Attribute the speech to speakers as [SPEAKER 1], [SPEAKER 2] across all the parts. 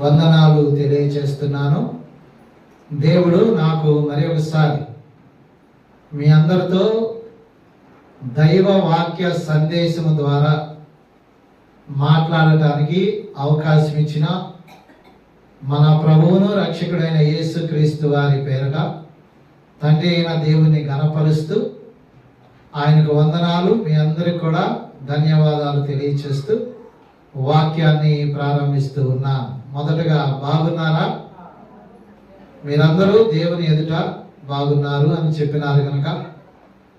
[SPEAKER 1] వందనాలు తెలియచేస్తున్నాను దేవుడు నాకు మరి ఒకసారి మీ అందరితో దైవ వాక్య సందేశము ద్వారా మాట్లాడటానికి అవకాశం ఇచ్చిన మన ప్రభువును రక్షకుడైన యేసుక్రీస్తు వారి పేరట తండ్రి అయిన దేవుని గణపరుస్తూ ఆయనకు వందనాలు. మీ అందరికి కూడా ధన్యవాదాలు తెలియచేస్తూ వాక్యాన్ని ప్రారంభిస్తూ ఉన్నాను. మొదటగా బాగున్నారా? మీరందరూ దేవుని ఎదుట బాగున్నారు అని చెప్పినారు కనుక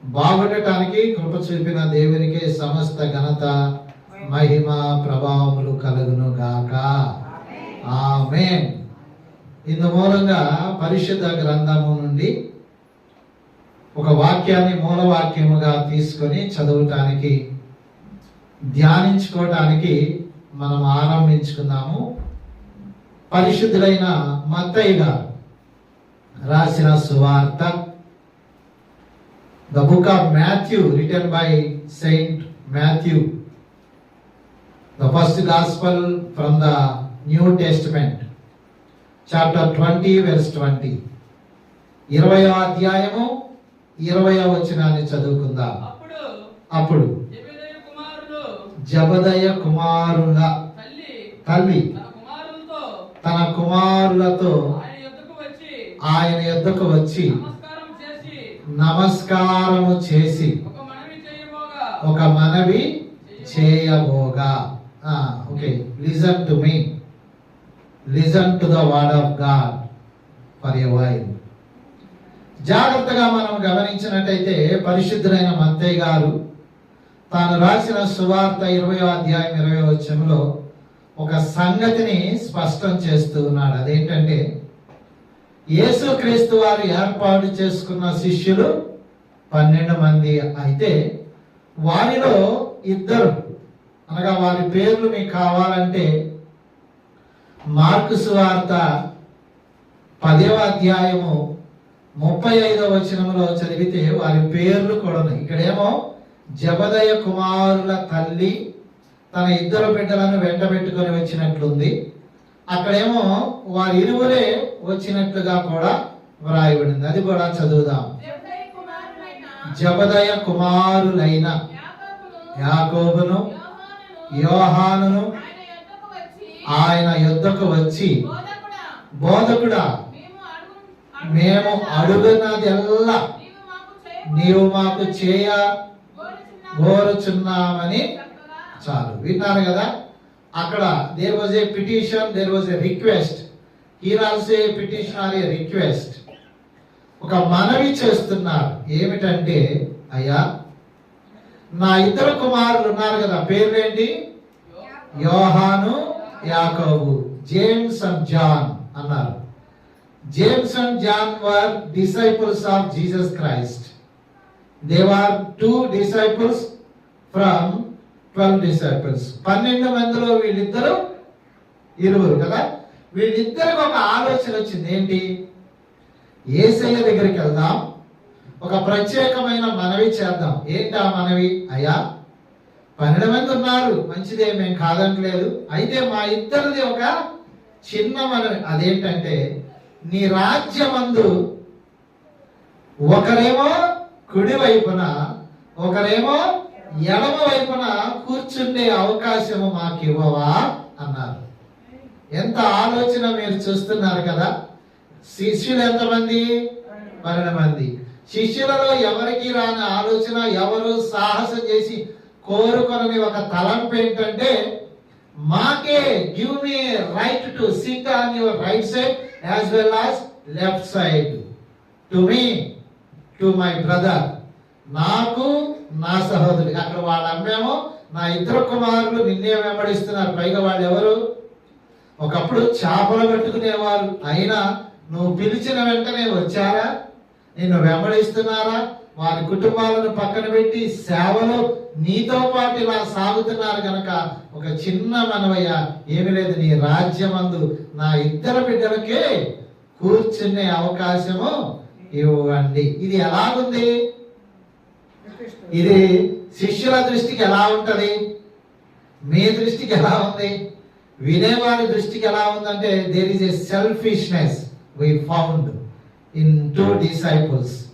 [SPEAKER 1] బాగుండటానికి కృప చూపిన దేవునికి సమస్త ఘనత మహిమ ప్రభావములు కలుగును గాక ఆమె ఇందు మూలంగా పరిశుద్ధ గ్రంథము నుండి ఒక వాక్యాన్ని మూలవాక్యముగా తీసుకొని చదవటానికి ధ్యానించుకోవటానికి మనం ఆరంభించుకుందాము. పరిశుద్ధులైన మత్తయ్య గారు రాసిన సువార్త. The book of Matthew return by saint Matthew the first gospel from the new testament chapter twenty verse twenty ఇరవయో అధ్యాయము ఇరవయో వచనాన్ని చదువుకుందాం.
[SPEAKER 2] అప్పుడు జెబెదయి కుమారులు తల్లి తన కుమారులతో ఆయన యొద్దకు వచ్చి
[SPEAKER 1] నమస్కారము చేసి
[SPEAKER 2] ఒక మనవి చేయబోగా.
[SPEAKER 1] Okay. Listen to me listen to the word of God for a while జాగ్రత్తగా మనం గమనించినట్టయితే పరిశుద్ధులైన మత్తయ్య గారు తాను రాసిన సువార్త ఇరవై అధ్యాయం ఇరవై వచ్చంలో ఒక సంగతిని స్పష్టం చేస్తూ ఉన్నాడు. అదేంటంటే యేసుక్రీస్తు వారు ఏర్పాటు చేసుకున్న శిష్యులు పన్నెండు మంది అయితే వారిలో ఇద్దరు అనగా వారి పేర్లు మీకు కావాలంటే మార్కు సువార్త పదవ అధ్యాయము ముప్పై ఐదవ వచనంలో చదివితే వారి పేర్లు కూడా ఉన్నాయి ఇక్కడేమో జబదయ కుమారుల తల్లి తన ఇద్దరు బిడ్డలను వెంట పెట్టుకొని వచ్చినట్లుంది. అక్కడేమో వారి ఇరువురే వచ్చినట్లుగా కూడా వ్రాయబడింది. అది కూడా చదువుదాం.
[SPEAKER 3] జబదయి కుమారులైన యాకోబును, యోహానును
[SPEAKER 1] యోహానును
[SPEAKER 3] ఆయన యొద్దకు వచ్చి బోధకుడా, మేము అడుగు-
[SPEAKER 1] మేము అడుగునదెల్లా
[SPEAKER 3] నీవు మాకు చేయ.
[SPEAKER 1] కోరుచున్నామని చాలు. విన్నారు కదా? అక్కడ there was a petition there was a request here also a petition or a request ఒక మనవి చేస్తున్నారు. ఏమిటంటే అయ్యా నా ఇద్దరు కుమారులు ఉన్నారు కదా. పేర్లేంటి? Yohanu Yakobu. James and John అన్నారు. James and John were disciples of Jesus Christ they are two disciples from twelve disciples పన్నెండు మందిలో వీళ్ళిద్దరు ఇరువురు కదా? వీళ్ళిద్దరికి ఒక ఆలోచన వచ్చింది. ఏంటి? ఏసయ్య దగ్గరికి వెళ్దాం. ఒక ప్రత్యేకమైన మనవి చేద్దాం. ఏంటి ఆ మనవి? అయ్యా పన్నెండు మంది ఉన్నారు. మంచిదే మేము కాదంటలేదు. అయితే మా ఇద్దరిది ఒక చిన్న మనవి. అదేంటంటే నీ రాజ్యమందు ఒకరేమో కుడి వైపున ఒకరేమో ఎడమ వైపున కూర్చుండే అవకాశము మాకు ఇవ్వవా అన్నారు. ఎంత ఆలోచన మీరు చూస్తున్నారు కదా? శిష్యులు ఎంతమంది? పన్నెండు మంది. శిష్యులలో ఎవరికి రాని ఆలోచన ఎవరు సాహసం చేసి కోరుకొనని ఒక తలంపు ఏంటంటే మాకే give me right to sit on your right side as well as left side to me to my brother. నాకు నా సహోదరుడికి అక్కడ వాళ్ళ అమ్మేమో నా ఇద్దరు కుమారులు నిన్నే వెంబడిస్తున్నారు. పైగా వాళ్ళు ఎవరు? ఒకప్పుడు చేపలు పెట్టుకునేవారు. అయినా నువ్వు పిలిచిన వెంటనే వచ్చారా? నిన్ను వెంబడిస్తున్నారా? వారి కుటుంబాలను పక్కన పెట్టి సేవలో నీతో పాటు ఇలా సాగుతున్నారు కనుక ఒక చిన్న మనవయ్య ఏమి లేదు నీ రాజ్యమందు నా ఇద్దరు బిడ్డలకే కూర్చునే అవకాశము ఇవ్వండి. ఇది ఎలాగుంది? ఇది శిష్యుల దృష్టికి ఎలా ఉంటుంది? మీ దృష్టికి ఎలా ఉంది? వినేవారి దృష్టికి ఎలా ఉందంటే there is a selfishness we found in two disciples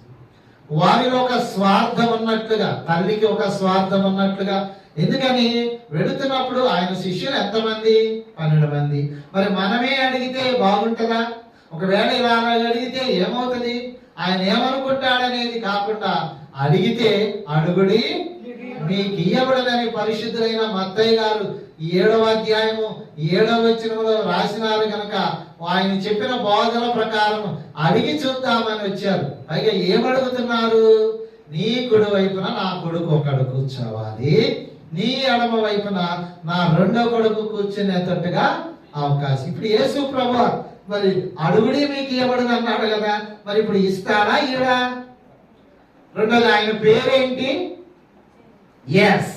[SPEAKER 1] వారిలో ఒక స్వార్థం ఉన్నట్లుగా తల్లికి ఒక స్వార్థం ఉన్నట్లుగా ఎందుకని? వెళుతున్నప్పుడు ఆయన శిష్యులు ఎంతమంది? పన్నెండు మంది. మరి మనమే అడిగితే బాగుంటుందా? ఒకవేళ ఇలా అడిగితే ఏమవుతుంది? ఆయన ఏమనుకుంటాడనేది కాకుండా అడిగితే అడుగుడి మీకు ఇయ్యబడదని పరిశుద్ధులైన మత్తయ్య గారు ఏడవ అధ్యాయము ఏడవ వచనంలో రాసినారు కనుక ఆయన చెప్పిన బోధన ప్రకారం అడిగి చూద్దామని వచ్చారు. పైగా ఏమడుగుతున్నారు? నీ కుడి వైపున నా కొడుకు ఒకడు కూర్చోవాలి. నీ ఎడమ వైపున నా రెండో కొడుకు కూర్చునేటట్టుగా అవకాశం. ఇప్పుడు యేసు ప్రభు మరి అడుగుడి మీకు ఇవ్వబడదు అన్నాడు కదా మరి ఇప్పుడు ఇస్తాడా ఇడా రెండోది ఆయన పేరేంటి? ఎస్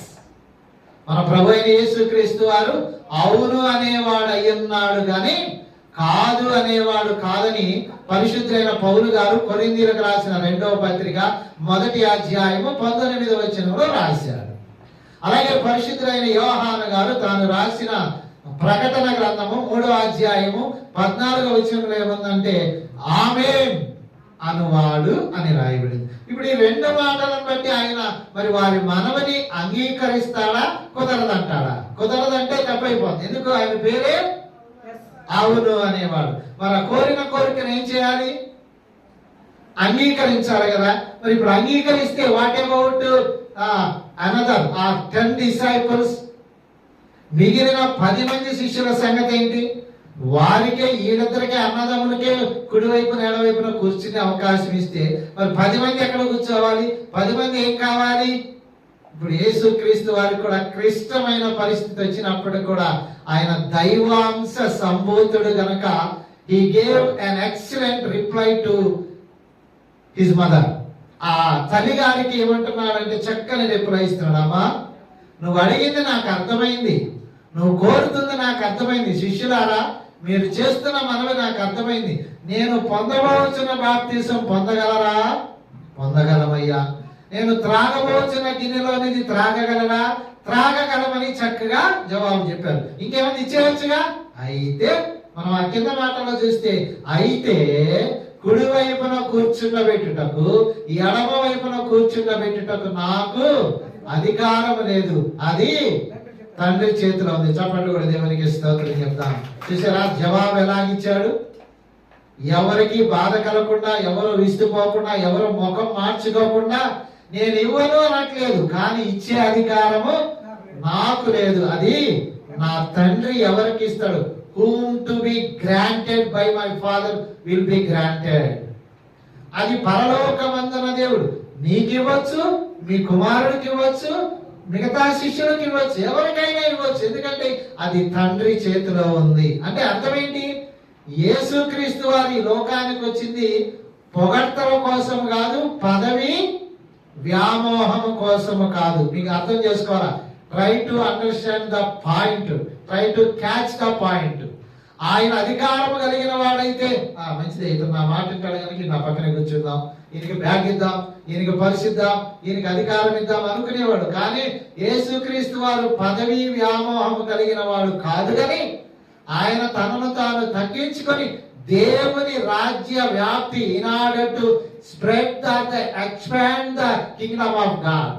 [SPEAKER 1] మన ప్రభు అయిన యేసుక్రీస్తు వారు అవును అనేవాడు అయ్యున్నాడు కానీ కాదు అనేవాడు కాదని పరిశుద్ధులైన పౌలు గారు కొరిందీలకు రాసిన రెండవ పత్రిక మొదటి అధ్యాయము పంతొమ్మిది వచనంలో రాశాడు అలాగే పరిశుద్ధులైన యోహాను గారు తాను రాసిన ప్రకటన గ్రంథము మూడో అధ్యాయము పద్నాలుగో వచనంలో ఏముందంటే ఆమె అనువాడు అని రాయబడింది. ఇప్పుడు ఈ రెండు మాటలను బట్టి ఆయన మరి వారి మనవని అంగీకరిస్తాడా? కుదరదంటాడా? కుదరదంటే తప్పైపోతుంది ఎందుకు? ఆయన పేరే అవును అనేవాడు. మరి కోరిన కోరికను ఏం చేయాలి? అంగీకరించాలి కదా. మరి ఇప్పుడు అంగీకరిస్తే వాట్ అబౌట్ అనదర్ ఆ టెన్ డిసైపుల్స్ మిగిలిన పది మంది శిష్యుల సంగతి ఏంటి? వారికే వీళ్ళిద్దరికే అన్నదమ్ములకే కుడివైపున ఎడవైపున కూర్చునే అవకాశం ఇస్తే మరి పది మంది ఎక్కడ కూర్చోవాలి? పది మంది ఏం కావాలి? ఇప్పుడు యేసు క్రీస్తు వారికి కూడా క్లిష్టమైన పరిస్థితి వచ్చినప్పుడు కూడా ఆయన దైవాంశ సంభూతుడు గనక he gave an excellent reply to his mother ఆ తల్లి గారికి ఏమంటున్నాడంటే చక్కని రిప్లై ఇస్తున్నాడు అమ్మా నువ్వు అడిగింది నాకు అర్థమైంది. నువ్వు కోరుతుంది నాకు అర్థమైంది. శిష్యులారా మీరు చేస్తున్న మనవి నాకు అర్థమైంది. నేను పొందవలసిన బాప్తీసం పొందగలరా? పొందగలమయ్యా. నేను త్రాగబోచున్న గిన్నెలోనిది త్రాగగలరా? త్రాగగలమని చక్కగా జవాబు చెప్పారు. ఇంకేమైనా ఇచ్చేయచ్చుగా? అయితే మనం ఆ కింద మాటలో చూస్తే అయితే కుడి వైపున కూర్చుండబెట్టుటకు ఎడమ వైపున కూర్చుండబెట్టుటకు నాకు అధికారం లేదు. అది తండ్రి చేతిలో ఉంది. చప్పట్లు కూడా దేవునికి స్తోత్రం చెప్తాం. చూసారా? జవాబు ఎలాగిచ్చాడు? ఎవరికి బాధ కలగకుండా ఎవరు విస్తుపోకుండా ఎవరు ముఖం మార్చుకోకుండా నేను ఇవ్వను అనట్లేదు కానీ ఇచ్చే అధికారము నాకు లేదు. అది నా తండ్రి ఎవరికి ఇస్తాడు? Whom to be granted by my father will be granted అది పరలోకమందన దేవుడు. నీకు ఇవ్వచ్చు మీ కుమారుడికి ఇవ్వచ్చు మిగతా శిష్యులకు ఇవ్వచ్చు ఎవరికైనా ఇవ్వచ్చు. ఎందుకంటే అది తండ్రి చేతిలో ఉంది. అంటే అర్థం ఏంటి యేసుక్రీస్తు వారి లోకానికి వచ్చింది పొగడ్తల కోసం కాదు పదవి వ్యామోహం కోసము కాదు. మీకు అర్థం చేసుకోవాలా? Try to understand the point try to catch the point ఆయన అధికారం కలిగిన వాడైతే ఆ మంచిదే ఇతను నా మాట వింటాడు నా పక్కనే కూర్చుందాం ఈయనకి బ్యాగ్ ఇద్దాం ఈయనకి పరిశిద్దాం ఈయనకి అధికారం ఇద్దాం అనుకునేవాడు. కానీ యేసుక్రీస్తు వారు పదవి వ్యామోహం కలిగిన వాడు కాదు కానీ ఆయన తనను తాను తగ్గించుకొని దేవుని రాజ్య వ్యాప్తి in order to spread the expand the kingdom of God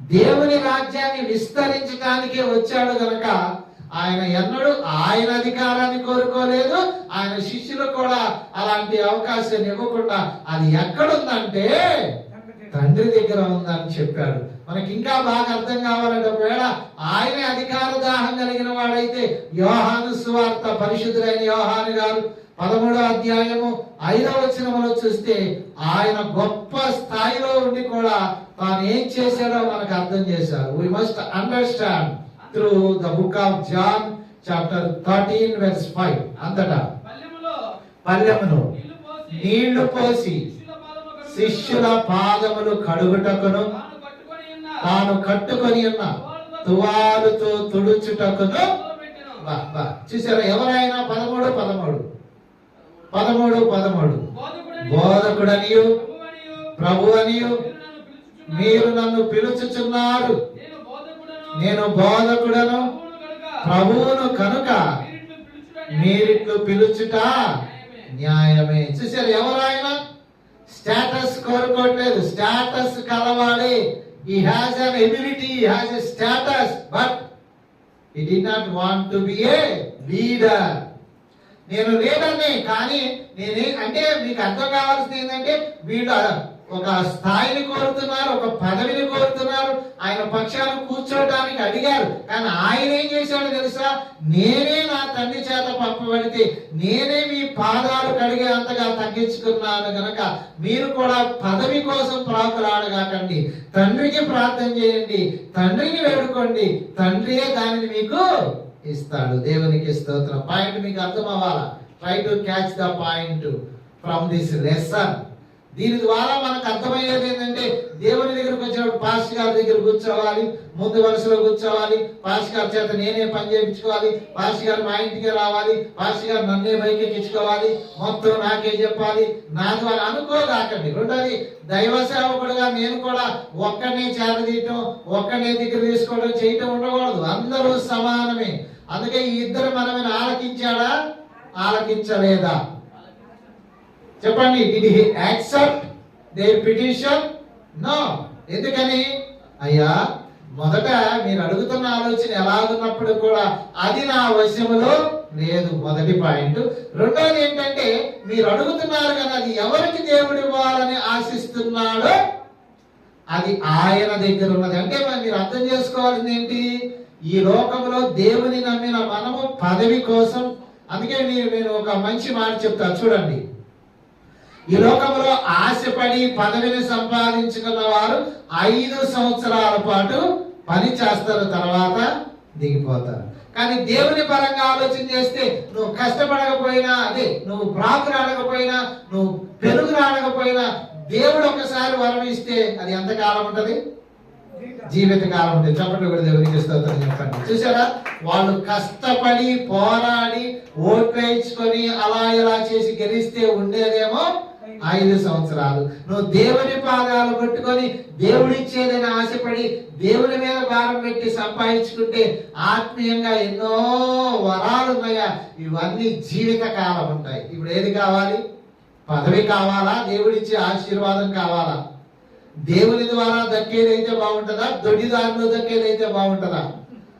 [SPEAKER 1] దేవుని రాజ్యాన్ని విస్తరించడానికే వచ్చాడు కనుక ఆయన ఎన్నడూ ఆయన అధికారాన్ని కోరుకోలేదు. ఆయన శిష్యులు కూడా అలాంటి అవకాశం ఇవ్వకుండా అది ఎక్కడుందంటే తండ్రి దగ్గర ఉందని చెప్పాడు. మనకి ఇంకా బాగా అర్థం కావాలంటే ఒకవేళ ఆయనే అధికార దాహం కలిగిన వాడైతే యోహాను సువార్త పరిశుద్ధులైన యోహాను గారు పదమూడో అధ్యాయము ఐదవ వచనములో చూస్తే ఆయన గొప్ప స్థాయిలో ఉండి కూడా తాను ఏం చేశాడో మనకు అర్థం చేశారు. We must understand through the book of John chapter thirteen verse five అంతటా?
[SPEAKER 2] పల్లెములో
[SPEAKER 1] పల్లెమును.
[SPEAKER 2] నీళ్ళు పోసి శిష్యుల పాదములు
[SPEAKER 1] కడుగుటకును.
[SPEAKER 2] తాను
[SPEAKER 1] కట్టుకొని ఉన్న తువాలుతో తుడుచుటకును. చూసారా ఎవరైనా పదమూడు పదమూడు. పదమూడు పదమూడు.
[SPEAKER 2] బోధకుడనియు,
[SPEAKER 1] ప్రభు అనియు
[SPEAKER 2] మీరు నన్ను పిలుచుచున్నారు. నేను బోధకుడను, ప్రభువును
[SPEAKER 1] కనుక
[SPEAKER 2] మీరిట్లు పిలుచుట న్యాయమే.
[SPEAKER 1] చూసారు ఎవరు ఆయన? స్టేటస్ కోరుకోవట్లేదు. స్టేటస్ కలవాలి. He has an ability has a status but he did not want to be a leader నేను లీడర్ని కానీ నేనే అంటే మీకు అర్థం కావాల్సింది ఏంటంటే వీళ్ళు ఒక స్థాయిని కోరుతున్నారు ఒక పదవిని కోరు ఆయన పక్షాన కూర్చోడానికి అడిగారు. కానీ ఆయన ఏం చేశాడో తెలుసా? నేనే నా తండ్రి చేత పంపబడితే నేనే మీ పాదాలు కడిగే అంతగా తగ్గించుకున్నాను గనక మీరు కూడా పదవి కోసం ప్రాకులాడగాకండి. తండ్రికి ప్రార్థన చేయండి. తండ్రిని వేడుకోండి. తండ్రియే దానిని మీకు ఇస్తాడు. దేవునికి స్తోత్రం. పాయింట్ మీకు అర్థం అవ్వాలా? Try to catch the point from this lesson దీని ద్వారా మనకు అర్థమయ్యేది ఏంటంటే దేవుని దగ్గరకు వచ్చినప్పుడు పాస్టర్ గారి దగ్గర కూర్చోవాలి ముందు వరుసలో కూర్చోవాలి. పాస్టర్ గారి చేత నేనే పని చేయించుకోవాలి. పాస్టర్ గారు మా ఇంటికి రావాలి. పాస్టర్ గారు నన్నే బైక్ ఎక్కించుకోవాలి. మొత్తం నాకే చెప్పాలి. నా ద్వారా అనుకోదాకండి రెండోది దైవ సేవకుడుగా నేను కూడా ఒక్కనే చేరదీయటం ఒక్కనే దగ్గర తీసుకోవడం చేయటం ఉండకూడదు. అందరూ సమానమే. అందుకే ఈ ఇద్దరు మనమే ఆలకించాడా? ఆలకించలేదా? చెప్పండి did he accept their petition no ఎందుకని? అయ్యా మొదట మీరు అడుగుతున్న ఆలోచన ఎలాగున్నప్పుడు కూడా అది నా వశములో లేదు. మొదటి పాయింట్. రెండోది ఏంటంటే మీరు అడుగుతున్నారు కదా అది ఎవరికి దేవుడు ఇవ్వాలని ఆశిస్తున్నాడో అది ఆయన దగ్గర ఉన్నది. అంటే మరి మీరు అర్థం చేసుకోవాల్సింది ఏంటి? ఈ లోకంలో దేవుని నమ్మిన మనము పదవి కోసం అందుకే మీరు నేను ఒక మంచి మాట చెప్తా చూడండి. ఈ లోకంలో ఆశపడి పదవిని సంపాదించుకున్న వారు ఐదు సంవత్సరాల పాటు పని చేస్తారు తర్వాత దిగిపోతారు. కానీ దేవుని పరంగా ఆలోచన చేస్తే నువ్వు కష్టపడకపోయినా అదే నువ్వు బ్రాకు రాడకపోయినా నువ్వు పెరుగు రాడకపోయినా దేవుడు ఒకసారి వరం ఇస్తే అది ఎంత కాలం ఉంటది? జీవిత కాలం ఉంటుంది. చెప్పండి కూడా దేవునికి స్తోత్రం చెప్పండి. చూసారా వాళ్ళు కష్టపడి పోరాడి ఓట్లు వేయించుకొని అలా ఇలా చేసి గెలిస్తే ఉండేదేమో ఐదు సంవత్సరాలు. నువ్వు దేవుని పాదాలు పట్టుకొని దేవుడు ఇచ్చేదని ఆశపడి దేవుని మీద భారం పెట్టి సంపాదించుకుంటే ఆత్మీయంగా ఎన్నో వరాలు ఉన్నాయా? ఇవన్నీ జీవిత కాలం ఉంటాయి. ఇప్పుడు ఏది కావాలి? పదవి కావాలా? దేవుడిచ్చే ఆశీర్వాదం కావాలా? దేవుని ద్వారా దక్కేదైతే బాగుంటుందా? దొడిదారులు దక్కేదైతే బాగుంటుందా?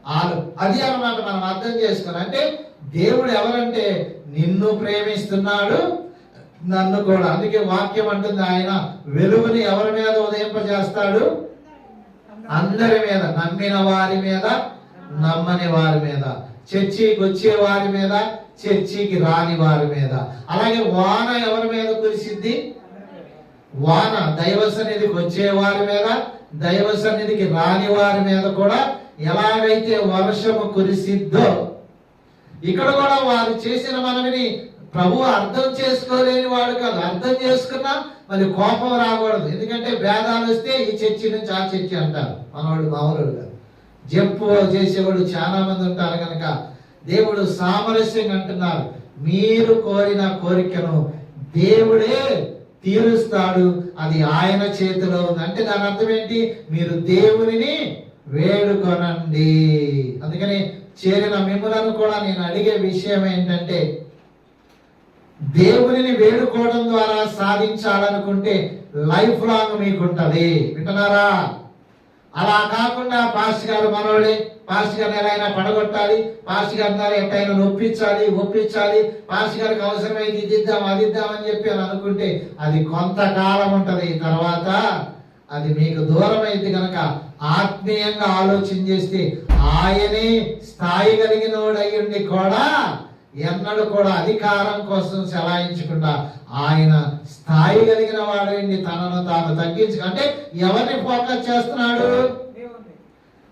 [SPEAKER 1] ఆలు అది అన్నమాట మనం అర్థం చేసుకుని అంటే దేవుడు ఎవరంటే నిన్ను ప్రేమిస్తున్నాడు నన్ను కూడా. అందుకే వాక్యం అంటుంది ఆయన వెలుగుని ఎవరి మీద ఉదయింపజేస్తాడు? అందరి మీద నమ్మిన వారి మీద నమ్మని వారి మీద. చర్చికి వచ్చే వారి మీద చర్చికి రాని వారి మీద. అలాగే వాన ఎవరి మీద కురిసిద్ది? వాన దైవ సన్నిధికి వచ్చే వారి మీద దైవ సన్నిధికి రాని వారి మీద కూడా ఎలాగైతే వర్షము కురిసిద్దో ఇక్కడ కూడా వారు చేసిన మనవిని ప్రభు అర్థం చేసుకోలేని వాడు కాదు. అర్థం చేసుకున్నా మరి కోపం రాకూడదు. ఎందుకంటే భేదాలు వస్తే ఈ చర్చి నుంచి ఆ చర్చి అంటారు. మనవాడు మామూలు కాదు. జంపు చేసేవాడు చాలా మంది ఉంటారు కనుక దేవుడు సామరస్యంగా అంటున్నారు. మీరు కోరిన కోరికను దేవుడే తీరుస్తాడు. అది ఆయన చేతిలో ఉంది. అంటే దాని అర్థం ఏంటి? మీరు దేవునిని వేడుకొనండి. అందుకని చేరిన మిమ్మలను కూడా నేను అడిగే విషయం ఏంటంటే దేవునిని వేడుకోవడం ద్వారా సాధించాలనుకుంటే లైఫ్ లాంగ్ మీకుంటది. వింటున్నారా? అలా కాకుండా పాస్ట్ గారు మనోళ్ళే పాస్ట్ గారిని ఎలా అయినా పడగొట్టాలి పాస్ట్ గారి ద్వారా ఎట్టయినా నొప్పించాలి ఒప్పించాలి పాస్ట్ గారికి అవసరమైతే ఇది ఇద్దాం అది ఇద్దాం అని చెప్పి అని అనుకుంటే అది కొంతకాలం ఉంటది. తర్వాత అది మీకు దూరమైంది కనుక ఆత్మీయంగా ఆలోచన చేస్తే ఆయనే స్థాయి కలిగినోడయ్యుండి కూడా ఎన్నడూ కూడా అధికారం కోసం సెలాయించకుండా ఆయన స్థాయి కలిగిన వాడండి తనను తాను తగ్గించు అంటే ఎవరిని ఫోకస్ చేస్తున్నాడు?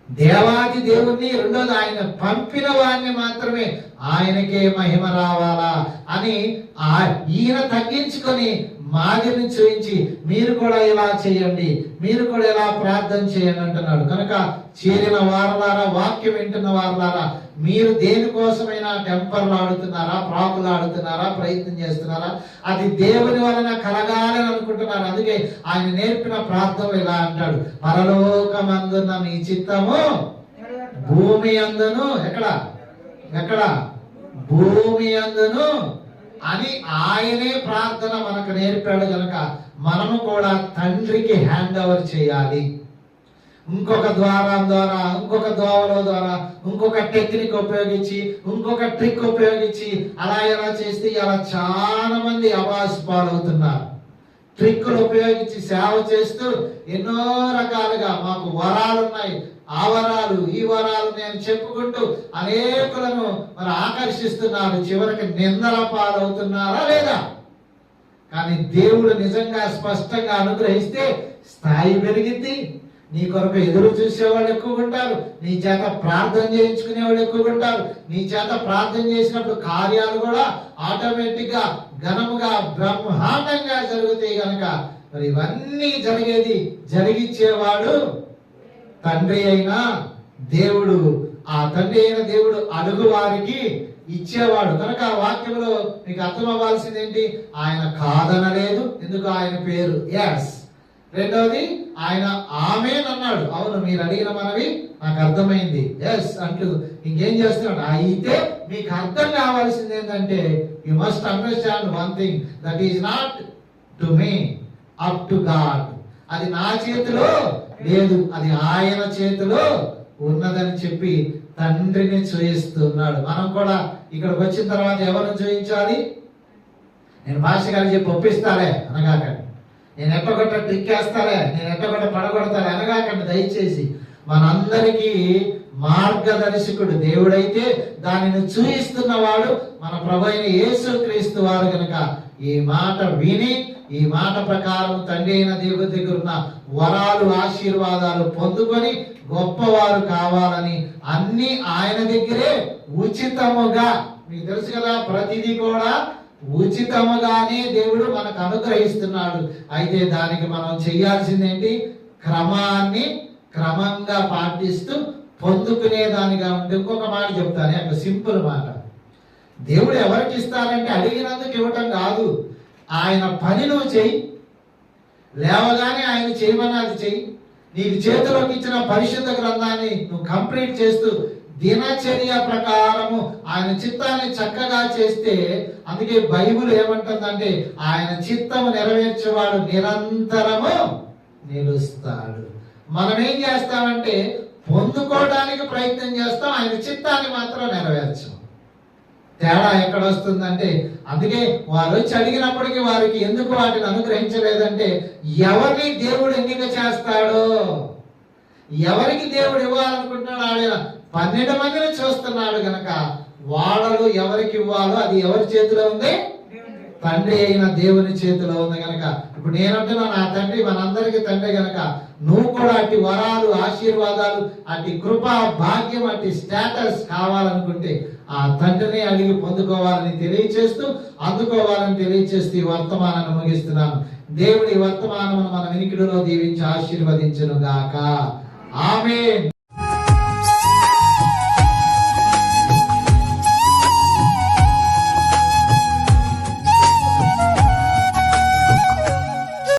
[SPEAKER 1] దేవాది దేవుణ్ణి రెండోది ఆయన పంపిన వారిని మాత్రమే ఆయనకే మహిమ రావాలా అని ఆ ఈయన తగ్గించుకొని మాదిరిని చూపించి మీరు కూడా ఇలా చేయండి మీరు కూడా ఇలా ప్రార్థన చేయండి అంటున్నాడు. కనుక చేరిన వారలారా వాక్యం వింటున్న వారలారా మీరు దేనికోసమైనా టెంపర్లు ఆడుతున్నారా ప్రాకులు ఆడుతున్నారా ప్రయత్నం చేస్తున్నారా? అది దేవుని వలన కలగాలని అనుకుంటున్నారు. అందుకే ఆయన నేర్పిన ప్రార్థన ఇలా అంటాడు. పరలోకమందున్న మీ చిత్తము భూమి అందును. ఎక్కడ? ఎక్కడ? భూమి అందును. అని ఆయనే ప్రార్థన మనకు నేర్పాడు కనుక మనము కూడా తండ్రికి హ్యాండ్ ఓవర్ చేయాలి. ఇంకొక ద్వారం ద్వారా ఇంకొక దోవలో ద్వారా ఇంకొక టెక్నిక్ ఉపయోగించి ఇంకొక ట్రిక్ ఉపయోగించి అలా ఎలా చేస్తే ఇలా చాలా మంది అవాస్ పాలవుతున్నారు. ట్రిక్కులు ఉపయోగించి సేవ చేస్తూ ఎన్నో రకాలుగా మాకు వరాలు ఉన్నాయి ఆ వరాలు ఈ వరాలు నేను చెప్పుకుంటూ అనేకులను మరి ఆకర్షిస్తున్నారు చివరికి నిందల పాలవుతున్నారా లేదా? కానీ దేవుడు నిజంగా స్పష్టంగా అనుగ్రహిస్తే స్థాయి పెరిగింది. నీ కొరకు ఎదురు చూసేవాళ్ళు ఎక్కువ ఉంటారు. నీ చేత ప్రార్థన చేయించుకునే వాళ్ళు ఎక్కువ ఉంటారు. నీ చేత ప్రార్థన చేసినప్పుడు కార్యాలు కూడా ఆటోమేటిక్గా ఘనముగా బ్రహ్మాండంగా జరుగుతాయి కనుక మరి ఇవన్నీ జరిగేది జరిగిచ్చేవాడు తండ్రి అయిన దేవుడు ఆ తండ్రి అయిన దేవుడు అడుగు వారికి ఇచ్చేవాడు. కనుక ఆ వాక్యంలో మీకు అర్థం అవ్వాల్సింది ఏంటి ఆయన కాదనలేదు ఎందుకు ఆయన పేరు? ఎస్ రెండవది ఆయన ఆమెన్ అన్నాడు అవును మీరు అడిగిన మనవి నాకు అర్థమైంది. ఎస్ అంటూ ఇంకేం చేస్తున్నాడు? అయితే మీకు అర్థం కావాల్సింది ఏంటంటే you must understand one thing that is not to me up to God అది నా చేతిలో లేదు అది ఆయన చేతిలో ఉన్నదని చెప్పి తండ్రిని చూయిస్తున్నాడు మనం కూడా ఇక్కడికి వచ్చిన తర్వాత ఎవరిని చూయించాలి నేను భాష గారికి చెప్పి ఒప్పిస్తాలే అనగాకండి నేను ఎట్టగొట్ట ట్రిక్ నేను ఎట్టగొట్ట పడగొడతాలే అనగాకండి దయచేసి మనందరికీ మార్గదర్శకుడు దేవుడైతే దానిని చూయిస్తున్నవాడు మన ప్రభు అయిన యేసు క్రీస్తు వారు కనుక ఈ మాట విని ఈ మాట ప్రకారం తండ్రి అయిన దేవుడి దగ్గర ఉన్న వరాలు ఆశీర్వాదాలు పొందుకొని గొప్పవారు కావాలని అన్ని ఆయన దగ్గరే ఉచితముగా మీకు తెలుసు కదా ప్రతిదీ కూడా ఉచితముగానే దేవుడు మనకు అనుగ్రహిస్తున్నాడు. అయితే దానికి మనం చేయాల్సింది ఏంటి క్రమాన్ని క్రమంగా పాటిస్తూ పొందుకునే దానిగా ఉంటే ఇంకొక మాట చెప్తాను ఒక సింపుల్ మాట. దేవుడు ఎవరికి ఇస్తారంటే అడిగినందుకు ఇవ్వటం కాదు. ఆయన పని నువ్వు చెయ్యి. లేవగానే ఆయన చేయమన్నది చెయ్యి. నీకు చేతిలోకి ఇచ్చిన పరిశుద్ధ గ్రంథాన్ని నువ్వు కంప్లీట్ చేస్తూ దినచర్య ప్రకారము ఆయన చిత్తాన్ని చక్కగా చేస్తే అందుకే బైబుల్ ఏమంటుందంటే ఆయన చిత్తము నెరవేర్చేవాడు నిరంతరము నిలుస్తాడు. మనం ఏం చేస్తామంటే పొందుకోవడానికి ప్రయత్నం చేస్తాం ఆయన చిత్తాన్ని మాత్రం నెరవేర్చం. తేడా ఎక్కడ వస్తుందంటే అందుకే వారు వచ్చి అడిగినప్పటికీ వారికి ఎందుకు వాటిని అనుగ్రహించలేదంటే ఎవరిని దేవుడు ఎన్నిక చేస్తాడో? ఎవరికి దేవుడు ఇవ్వాలనుకుంటున్నాడు ఆయన పన్నెండు మందిని చూస్తున్నాడు గనక వాళ్ళలో ఎవరికి ఇవ్వాలో అది ఎవరి చేతిలో ఉంది? తండ్రి అయిన దేవుని చేతిలో ఉంది గనక. ఇప్పుడు నేనంటున్నా నా తండ్రి మనందరికీ తండ్రి గనక నువ్వు కూడా అట్టి వరాలు ఆశీర్వాదాలు అట్టి కృప భాగ్యం అట్టి స్టేటస్ కావాలనుకుంటే ఆ తండ్రిని అడిగి పొందుకోవాలని తెలియచేస్తూ అందుకోవాలని తెలియచేస్తూ ఈ వర్తమానాన్ని ముగిస్తున్నాను. దేవుడి వర్తమానమును మన వినికిడిలో దీవించి ఆశీర్వదించను గాక ఆమె